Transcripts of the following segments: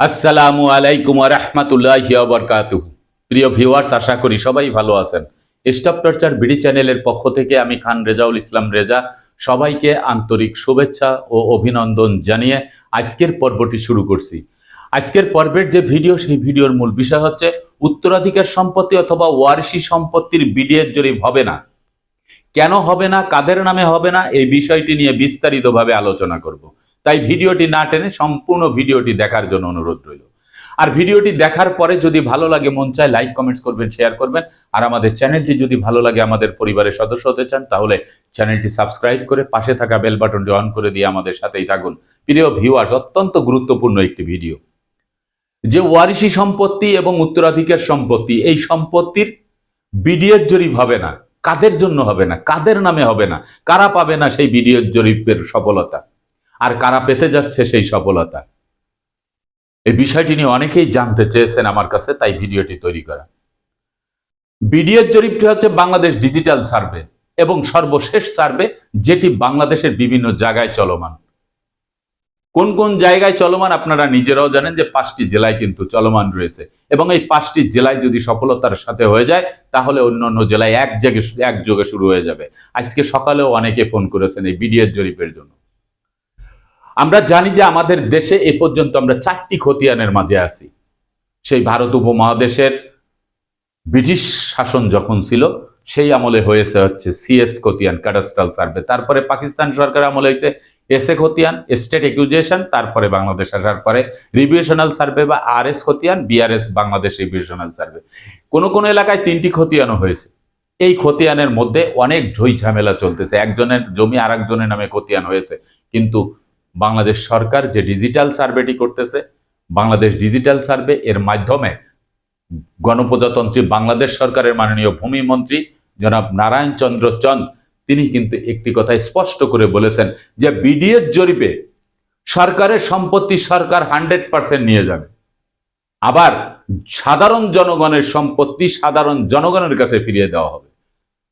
আসসালামু আলাইকুম রহমতুল্লাহ বরকাত প্রিয় ভিউয়ার্স, আশা করি সবাই ভালো আছেন। স্টপ টর্চার বিডি চ্যানেলের পক্ষ থেকে আমি খান রেজাউল ইসলাম রেজা সবাইকে আন্তরিক শুভেচ্ছা ও অভিনন্দন জানিয়ে আজকের পর্বটি শুরু করছি। আজকের পর্বের যে ভিডিও, সেই ভিডিওর মূল বিষয় হচ্ছে উত্তরাধিকার সম্পত্তি অথবা ওয়ারিশি সম্পত্তির বিডিএর জরিপ হবে না, কেন হবে না, কাদের নামে হবে না, এই বিষয়টি নিয়ে বিস্তারিতভাবে আলোচনা করব। তাই ভিডিওটি না টেনে সম্পূর্ণ ভিডিওটি দেখার জন্য অনুরোধ রইল। আর ভিডিওটি দেখার পরে যদি ভালো লাগে, মন চায়, লাইক, কমেন্টস করবেন, শেয়ার করবেন। আর আমাদের চ্যানেলটি যদি ভালো লাগে, আমাদের পরিবারের সদস্য হতে চান, তাহলে চ্যানেলটি সাবস্ক্রাইব করে পাশে থাকা বেল বাটনটি অন করে দিয়ে আমাদের সাথেই থাকুন। প্রিয় ভিউয়ার্স, অত্যন্ত গুরুত্বপূর্ণ একটি ভিডিও। যে ওয়ারিশি সম্পত্তি এবং উত্তরাধিকার সম্পত্তি, এই সম্পত্তির বিডিএর জরিপ হবে না। কাদের জন্য হবে না? কাদের নামে হবে না? কারা পাবে না সেই বিডিএর জরিপের সফলতা? আর কারা পেতে যাচ্ছে সেই সফলতা? এই বিষয়টি নিয়ে অনেকেই জানতে চেয়েছেন আমার কাছে, তাই ভিডিওটি তৈরি করা। বিডিএর জরিপটি হচ্ছে? বাংলাদেশ ডিজিটাল সার্ভে এবং সর্বশেষ সার্ভে যেটি বাংলাদেশের বিভিন্ন জায়গায় চলমান। কোন কোন জায়গায় চলমান আপনারা নিজেরাও জানেন যে পাঁচটি জেলায় কিন্তু চলমান রয়েছে। এবং এই পাঁচটি জেলায় যদি সফলতার সাথে হয়ে যায়, তাহলে অন্য অন্য জেলায় এক জায়গায় একযোগে শুরু হয়ে যাবে। আজকে সকালেও অনেকে ফোন করেছেন এই বিডিএর জরিপের জন্য। আমরা জানি যে আমাদের দেশে এ পর্যন্ত আমরা চারটি খতিয়ানের মাঝে আছি। সেই ভারত উপমহাদেশের ব্রিটিশ শাসন যখন ছিল, সেই আমলে হয়েছে হচ্ছে সিএস খতিয়ান ক্যাডাস্ট্রাল সার্ভে তারপরে পাকিস্তান সরকার আমলে হয়েছে এসএ খতিয়ান স্টেট একুজেশন তারপরে বাংলাদেশ আসার পরে রিভিউশনাল সার্ভে বা আর এস খতিয়ান বিআরএস বাংলাদেশ রিভিউশনাল সার্ভে কোনো কোনো এলাকায় তিনটি খতিয়ানও হয়েছে। এই খতিয়ানের মধ্যে অনেক ঝই ঝামেলা চলতেছে। একজনের জমি আর নামে খতিয়ান হয়েছে। কিন্তু বাংলাদেশ সরকার যে ডিজিটাল সার্ভেটি করতেছে, বাংলাদেশ ডিজিটাল সার্ভে এর মাধ্যমে গণপ্রজাতন্ত্রী বাংলাদেশ সরকারের মাননীয় ভূমি মন্ত্রী জনাব নারায়ণ চন্দ্র চন্দ, তিনি কিন্তু একটি কথা স্পষ্ট করে বলেছেন যে বিডিএর জরিপে সরকারের সম্পত্তি সরকার হান্ড্রেড পার্সেন্ট নিয়ে যাবে। আবার সাধারণ জনগণের সম্পত্তি সাধারণ জনগণের কাছে ফিরিয়ে দেওয়া হবে।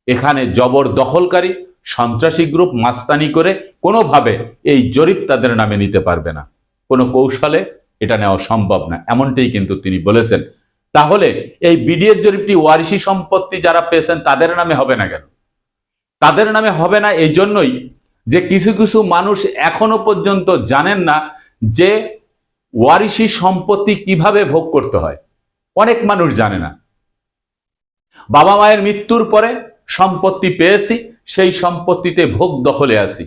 এখানে জবর দখলকারী সন্ত্রাসী গ্রুপ মাস্তানি করে কোনোভাবে এই জরিপ তাদের নামে নিতে পারবে না। কোনো কৌশলে এটা নেওয়া সম্ভব না, এমনটাই কিন্তু তিনি বলেছেন। তাহলে এই বিডিএর জরিপটি ওয়ারিশি সম্পত্তি যারা পেয়েছেন তাদের নামে হবে না কেন? তাদের নামে হবে না এই জন্যই যে কিছু কিছু মানুষ এখনও পর্যন্ত জানেন না যে ওয়ারিশি সম্পত্তি কীভাবে ভোগ করতে হয়। অনেক মানুষ জানে না। বাবা মায়ের মৃত্যুর পরে সম্পত্তি পেয়েছি সেই সম্পত্তিতে ভোগ দখলে আছি।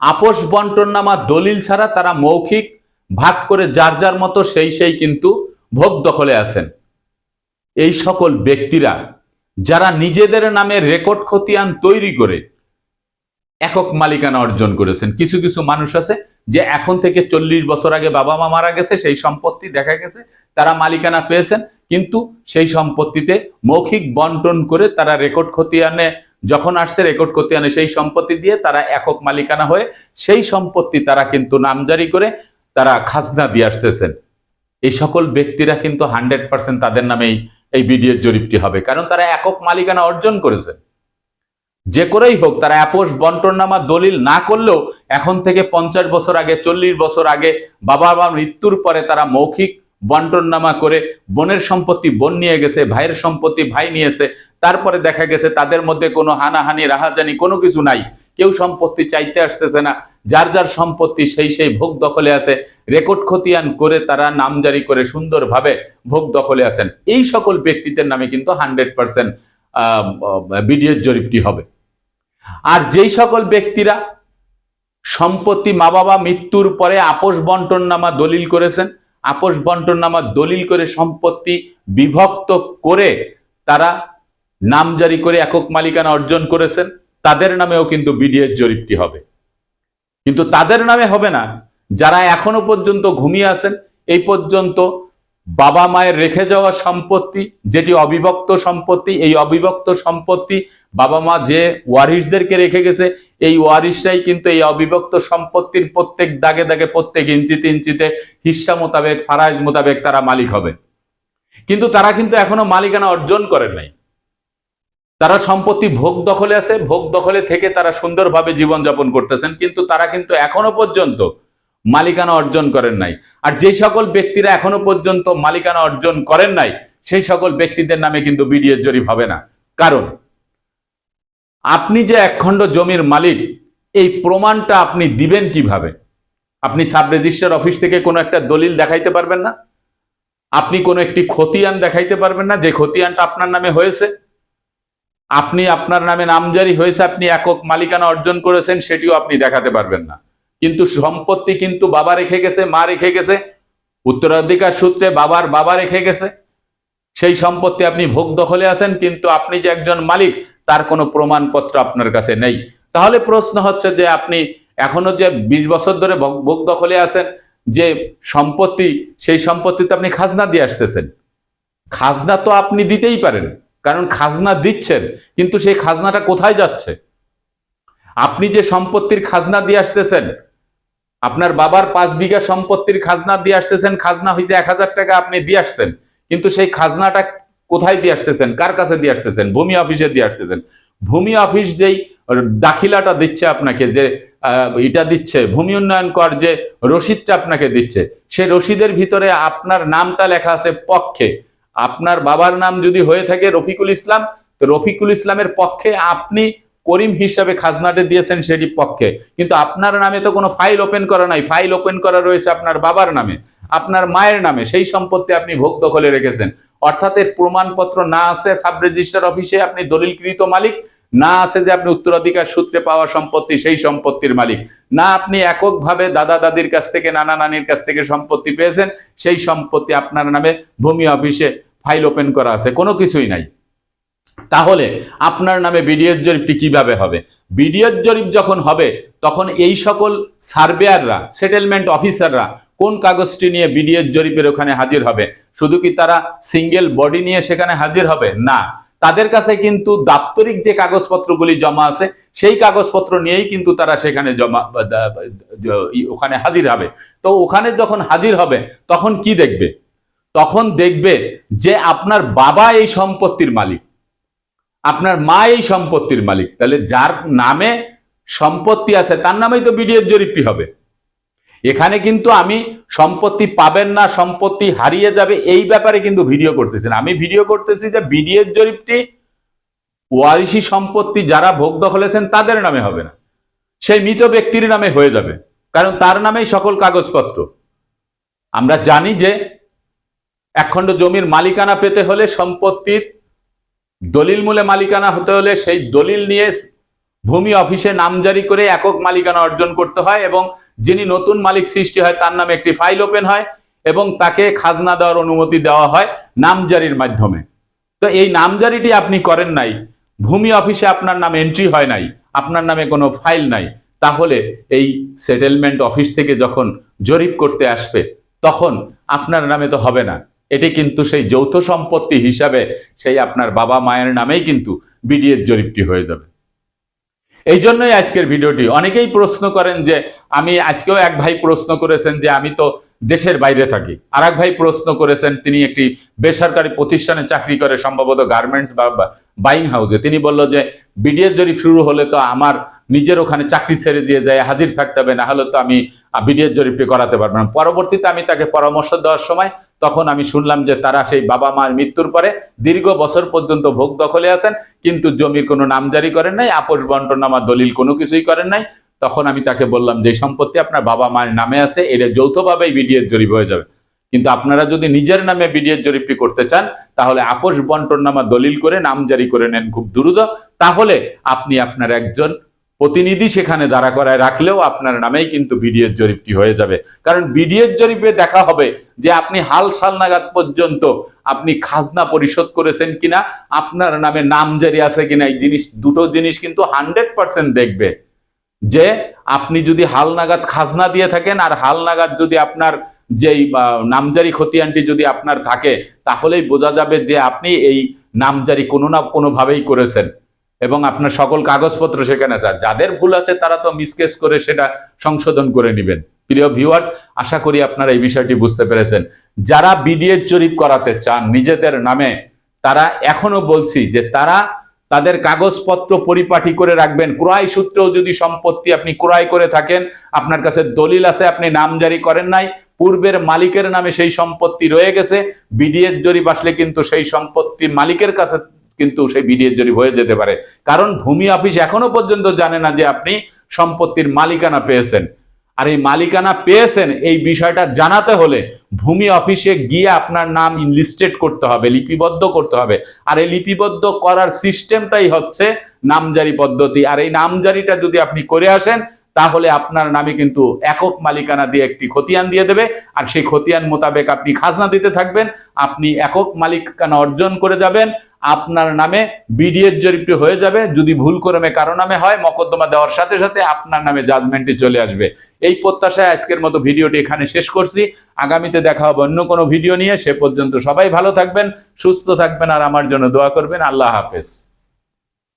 আপোষ বন্টন নামা দলিল ছাড়া তারা মৌখিক, ভাগ করে যার যার মতো সেই সেই কিন্তু ভোগ দখলে আছেন। এই সকল ব্যক্তিরা যারা নিজেদের নামে রেকর্ড খতিয়ান তৈরি করে একক মালিকানা অর্জন করেছেন। কিছু কিছু মানুষ আছে যে এখন থেকে চল্লিশ বছর আগে বাবা মা মারা গেছে, সেই সম্পত্তি দেখা গেছে, তারা মালিকানা পেয়েছেন, কিন্তু সেই সম্পত্তিতে মৌখিক বন্টন করে তারা রেকর্ড খতিয়ানে যখন আসছে রেকর্ড করতে আনে, সেই সম্পত্তি দিয়ে তারা একক মালিকানা হয়ে, সেই সম্পত্তি তারা কিন্তু নামজারি করে তারা খাজনা দিয়ে আসতেছেন। এই সকল ব্যক্তিরা কিন্তু হান্ড্রেড পার্সেন্ট তাদের নামেই এই বিডিএর জরিপটি হবে। কারণ তারা একক মালিকানা অর্জন করেছে যে করেই হোক, তারা আপোষ বন্টননামা দলিল না করলেও এখন থেকে পঞ্চাশ বছর আগে, চল্লিশ বছর আগে বাবা মা মৃত্যুর পরে তারা মৌখিক বন্টননামা করে, বোনের সম্পত্তি বোন নিয়ে গেছে, ভাইয়ের সম্পত্তি ভাই নিয়েছে তারপরে দেখা গেছে তাদের মধ্যে কোনো হানাহানি, রাহাজানি কোনো কিছু নাই। কেউ সম্পত্তি চাইতে আসতেছে না। যার যার সম্পত্তি সেই সেই ভোগ দখলে আছে। রেকর্ড খতিয়ান করে তারা নামজারি করে সুন্দরভাবে ভোগ দখলে আছেন। এই সকল ব্যক্তিদের নামে কিন্তু হান্ড্রেড পার্সেন্ট বিডিএর জরিপটি হবে। আর যেই সকল ব্যক্তিরা সম্পত্তি মা বাবা মৃত্যুর পরে আপোষ বন্টন নামা দলিল করেছেন, আপোষ বন্টন নামা দলিল করে সম্পত্তি বিভক্ত করে তারা নামজারি করে একক মালিকানা অর্জন করেছেন, তাদের নামেও কিন্তু বিডিএর জরিপটি হবে। কিন্তু তাদের নামে হবে না। যারা এখনও পর্যন্ত ঘুমিয়ে আছেন, এই পর্যন্ত বাবা মায়ের রেখে যাওয়া সম্পত্তি, যেটি অবিভক্ত সম্পত্তি, এই অবিভক্ত সম্পত্তি বাবা মা যে ওয়ারিসদেরকে রেখে গেছে, এই ওয়ারিসরাই কিন্তু এই অবিভক্ত সম্পত্তির প্রত্যেক দাগে দাগে, প্রত্যেক ইঞ্চিতে ইঞ্চিতে হিস্সা মোতাবেক, ফারাইজ মোতাবেক তারা মালিক হবে। কিন্তু তারা কিন্তু এখনও মালিকানা অর্জন করেন নাই। তারা সম্পত্তি ভোগ দখলে আছে, ভোগ দখলে থেকে তারা সুন্দরভাবে জীবনযাপন করতেছেন, কিন্তু তারা কিন্তু এখনও পর্যন্ত মালিকানা অর্জন করেন নাই। আর যে সকল ব্যক্তিরা এখনও পর্যন্ত মালিকানা অর্জন করেন নাই, সেই সকল ব্যক্তিদের নামে কিন্তু বিডিএর জরিপ হবে না। কারণ, আপনি যে একখণ্ড জমির মালিক, এই প্রমাণটা আপনি দিবেন কীভাবে? আপনি সাব রেজিস্টার অফিস থেকে কোনো একটা দলিল দেখাইতে পারবেন না? আপনি কোনো একটি খতিয়ান দেখাইতে পারবেন না? যে খতিয়ানটা আপনার নামে হয়েছে আপনি আপনার নামে নামজারি হয়েছে, আপনি একক মালিকানা অর্জন করেছেন, সেটিও আপনি দেখাতে পারবেন না। কিন্তু সম্পত্তি কিন্তু বাবা রেখে গেছে, মা রেখে গেছে। উত্তরাধিকার সূত্রে বাবার বাবা রেখে গেছে। সেই সম্পত্তি আপনি ভোগ দখলে আছেন, কিন্তু আপনি যে একজন মালিক, তার কোনো প্রমাণপত্র আপনার কাছে নেই। তাহলে প্রশ্ন হচ্ছে যে আপনি এখনও যে বিশ বছর ধরে ভোগ দখলে আছেন, যে সম্পত্তি, সেই সম্পত্তিতে আপনি খাজনা দিয়ে আসতেছেন। খাজনা তো আপনি দিতেই পারেন। কারণ খাজনা দিচ্ছেন, কিন্তু সেই খাজনাটা কোথায় যাচ্ছে? আপনি যে সম্পত্তির খাজনা দিয়ে আসতেছেন, আপনার বাবার পাঁচ বিঘা সম্পত্তির খাজনা দিয়ে আসতেছেন, খাজনা হয়েছে এক হাজার টাকা আপনি দিয়ে আসছেন, কিন্তু সেই খাজনাটা কোথায় দিয়ে আসতেছেন? কার কাছে দিয়ে আসতেছেন? ভূমি অফিসে দিয়ে আসতেছেন। ভূমি অফিস যেই দাখিলাটা দিচ্ছে আপনাকে যে এটা দিচ্ছে, ভূমি উন্নয়ন কর যে রসিদটা আপনাকে দিচ্ছে, সেই রসিদের ভিতরে আপনার নামটা লেখা আছে পক্ষে। আপনার বাবার নাম যদি হয়ে থাকে রফিকুল ইসলাম, তো রফিকুল ইসলামের পক্ষে আপনি করিম হিসাবে খাজনাটে দিয়েছেন সেটি পক্ষে। কিন্তু আপনার নামে তো কোনো ফাইল ওপেন করা নাই। ফাইল ওপেন করা রয়েছে আপনার বাবার নামে, আপনার মায়ের নামে। সেই সম্পত্তি আপনি ভোগ দখলে রেখেছেন। অর্থাৎ এর প্রমাণপত্র না আছে সাব রেজিস্টার অফিসে আপনি দলিলকৃত মালিক না আছে যে আপনি উত্তরাধিকার সূত্রে পাওয়া সম্পত্তি, সেই সম্পত্তির মালিক। না আপনি এককভাবে দাদা দাদির কাছ থেকে, নানা নানির কাছ থেকে সম্পত্তি পেয়েছেন, সেই সম্পত্তি আপনার নামে ভূমি অফিসে ফাইল ওপেন করা আছে, কোনো কিছুই নাই। তাহলে আপনার নামে বিডিএস জরিপটি কীভাবে হবে? বিডিএস জরিপ যখন হবে, তখন এই সকল সার্ভেয়াররা, সেটেলমেন্ট অফিসাররা কোন কাগজটি নিয়ে বিডিএস জরিপের ওখানে হাজির হবে? শুধু কি তারা সিঙ্গেল বডি নিয়ে সেখানে হাজির হবে? না। তাদের কাছে কিন্তু দাপ্তরিক যে কাগজপত্রগুলি জমা আছে, সেই কাগজপত্র নিয়েই কিন্তু তারা সেখানে জমা ওখানে হাজির হবে। তো ওখানে যখন হাজির হবে, তখন কি দেখবে? তখন দেখবে যে আপনার বাবা এই সম্পত্তির মালিক। আপনার মা এই সম্পত্তির মালিক। তাহলে যার নামে সম্পত্তি আছে, তার নামেই তো বিডিএফ জরিপটি হবে। এখানে কিন্তু আমি সম্পত্তি পাবেন না, সম্পত্তি হারিয়ে যাবে, এই ব্যাপারে কিন্তু ভিডিও করতেছি না। আমি ভিডিও করতেছি যে বিডিএস জরিপটি ওয়ারিশি সম্পত্তি যারা ভোগ দখলেছেন তাদের নামে হবে না। সেই মৃত ব্যক্তির নামে হয়ে যাবে, কারণ তার নামেই সকল কাগজপত্র। আমরা জানি যে একখণ্ড জমির মালিকানা পেতে হলে সম্পত্তির দলিল মূলে মালিকানা হতে হলে সেই দলিল নিয়ে ভূমি অফিসে নামজারি করে একক মালিকানা অর্জন করতে হয় এবং যিনি নতুন মালিক সৃষ্টি হয়, তার নামে একটি ফাইল ওপেন হয় এবং তাকে খাজনা দেওয়ার অনুমতি দেওয়া হয় নামজারির মাধ্যমে। তো এই নামজারিটি আপনি করেন নাই, ভূমি অফিসে আপনার নাম এন্ট্রি হয় নাই, আপনার নামে কোনো ফাইল নাই, তাহলে এই সেটেলমেন্ট অফিস থেকে যখন জরিপ করতে আসবে, তখন আপনার নামে তো হবে না। এটি কিন্তু সেই যৌথ সম্পত্তি হিসাবে সেই আপনার বাবা মায়ের নামেই কিন্তু বিডিএর জরিপটি হয়ে যাবে। এই জন্যই আজকের ভিডিওটি। অনেকেই প্রশ্ন করেন যে, আমি আজকেও এক ভাই প্রশ্ন করেছেন যে, আমি তো দেশের বাইরে থাকি। আর এক ভাই প্রশ্ন করেছেন, তিনি একটি বেসরকারি প্রতিষ্ঠানে চাকরি করে, সম্ভবত গার্মেন্টস বা বাইং হাউসে। তিনি বলল যে, বিডিএস জরিপ শুরু হলে তো আমার নিজের ওখানে চাকরি ছেড়ে দিয়ে যায়, হাজির থাকতে হবে, না হলে তো আমি বিডিএস জরিপটি করাতে পারব না। পরবর্তীতে আমি তাকে পরামর্শ দেওয়ার সময় তখন আমি শুনলাম যে তারা সেই বাবা মার মৃত্যুর পরে দীর্ঘ বছর পর্যন্ত ভোগ দখলে আছেন, কিন্তু জমির কোনো নামজারি করেন নাই, আপোষ বন্টনামা দলিল কোনো কিছুই করেন নাই। তখন আমি তাকে বললাম, যে সম্পত্তি আপনার বাবা মায়ের নামে আছে, এটা যৌথভাবেই বিডিএস জরিপ হয়ে যাবে। কিন্তু আপনারা যদি নিজের নামে বিডিএস জরিপটি করতে চান, তাহলে আপোষ বন্টনামা দলিল করে নাম জারি করে নেন খুব দ্রুত। তাহলে আপনি আপনার একজন প্রতিনিধি সেখানে দাঁড়া করায় রাখলেও আপনার নামেই কিন্তু বিডিএস জরিপটি হয়ে যাবে। কারণ বিডিএস জরিপে দেখা হবে যে আপনি হাল সাল নাগাদ পর্যন্ত আপনি খাজনা পরিশোধ করেছেন কিনা, আপনার নামে নামজারি আছে কিনা, এই জিনিস, দুটো জিনিস কিন্তু হান্ড্রেড পার্সেন্ট দেখবে। যে আপনি যদি হাল নাগাদ খাজনা দিয়ে থাকেন আর হাল নাগাদ যদি আপনার যেই নামজারি খতিয়ানটি যদি আপনার থাকে, তাহলেই বোঝা যাবে যে আপনি এই নামজারি কোনো না কোনোভাবেই করেছেন। এবং আপনার সকল কাগজপত্র সেখানে আছে। যাদের ভুল আছে, তারা তো মিসকেস করে সেটা সংশোধন করে নেবেন। প্রিয় ভিউয়ার্স আশা করি আপনারা এই বিষয়টি বুঝতে পেরেছেন। যারা বিডিএস জরিপ করাতে চান নিজেদের নামে, তারা এখনও বলছি যে তারা তাদের কাগজপত্র পরিপাটি করে রাখবেন। ক্রয় সূত্রেও যদি সম্পত্তি আপনি ক্রয় করে থাকেন, আপনার কাছে দলিল আছে, আপনি নাম জারি করেন নাই, পূর্বের মালিকের নামে সেই সম্পত্তি রয়ে গেছে। বিডিএস জরিপ আসলে কিন্তু সেই সম্পত্তি মালিকের কাছে কিন্তু সেই বিডিএস জরিপ হয়ে যেতে পারে। কারণ ভূমি অফিস এখনও পর্যন্ত জানে না যে আপনি সম্পত্তির মালিকানা পেয়েছেন। আর এই মালিকানা পেয়েছেন, এই বিষয়টা জানাতে হলে ভূমি অফিসে গিয়ে আপনার নাম ইনলিস্টেড করতে হবে, লিপিবদ্ধ করতে হবে। আর এই লিপিবদ্ধ করার সিস্টেমটাই হচ্ছে নামজারি পদ্ধতি। আর এই নামজারিটা যদি আপনি করে আসেন, তাহলে আপনার নামে কিন্তু একক মালিকানা দিয়ে একটি খতিয়ান দিয়ে দেবে। আর সেই খতিয়ান মোতাবেক আপনি খাজনা দিতে থাকবেন, আপনি একক মালিকানা অর্জন করে যাবেন। আপনার নামে বিডিএস জরিপটি হয়ে যাবে। যদি ভুল ক্রমে কারও নামে হয়, মকদ্দমা দেওয়ার সাথে সাথে আপনার নামে জাজমেন্টটি চলে আসবে। এই প্রত্যাশায় আজকের মতো ভিডিওটি এখানে শেষ করছি। আগামীতে দেখা হবে অন্য কোনো ভিডিও নিয়ে। সে পর্যন্ত সবাই ভালো থাকবেন, সুস্থ থাকবেন, আর আমার জন্য দোয়া করবেন। আল্লাহ হাফেজ।